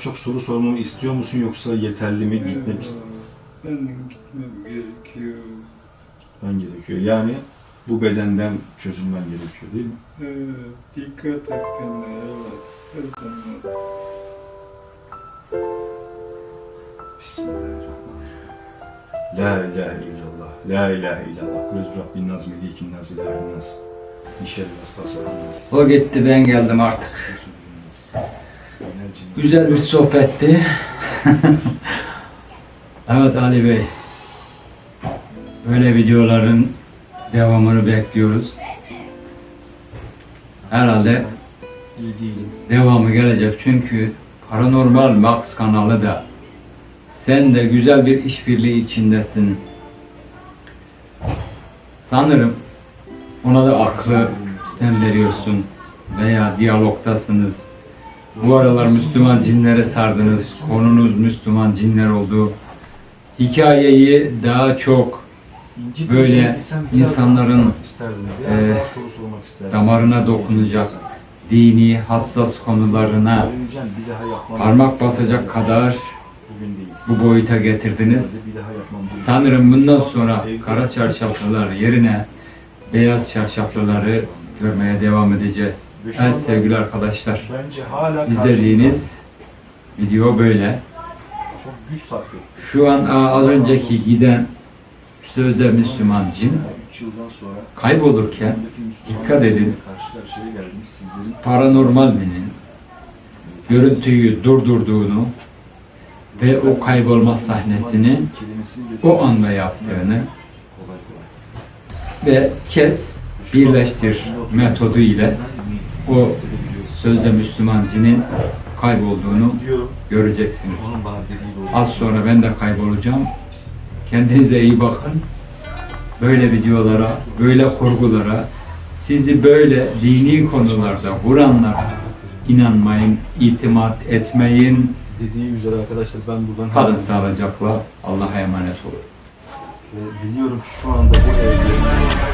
çok soru sormamı istiyor musun yoksa yeterli mi gitmek ist Benim gitmem gerekiyor. ben gerekiyor. Yani bu bedenden çözülmen gerekiyor değil mi? Evet, dikkat et kendine evlat. Her zaman. Bismillahirrahmanirrahim. La ilahe illallah. La ilahe illallah. Kul ezbi Rabbin naz melikin naz ilahin naz. Vasvası naz. O gitti ben geldim artık. Güzel bir sohbetti. evet Ali Bey. Böyle videoların devamını bekliyoruz. Herhalde İyi değilim. devamı gelecek çünkü Paranormal Max kanalı da sen de güzel bir işbirliği içindesin. Sanırım ona da aklı sen veriyorsun veya diyalogtasınız. Bu aralar Müslüman cinlere sardınız. Konunuz Müslüman cinler oldu. Hikayeyi daha çok Böyle biraz insanların, e, damarına dokunacak dini hassas konularına parmak basacak kadar bu boyuta getirdiniz. Sanırım bundan sonra kara çarşaflılar yerine beyaz çarşaflıları görmeye devam edeceğiz. Evet sevgili arkadaşlar, Bence hala izlediğiniz video böyle. çok güç sarf. Şu an az önceki giden sözde Müslüman cin 3 yıldan sonra kaybolurken dikkat edin. sizlerin paranormalinin görüntüyü durdurduğunu ve o kaybolma sahnesini o anda yaptığını ve kes birleştir metodu ile o sözde Müslüman cinin kaybolduğunu göreceksiniz. Az sonra ben de kaybolacağım. Kendinize iyi bakın. Böyle videolara, böyle kurgulara, sizi böyle dini konularda vuranlara inanmayın, itimat etmeyin. Dediği üzere arkadaşlar ben buradan Kalın sağlıcakla. Allah'a emanet olun. Biliyorum ki şu anda bu evde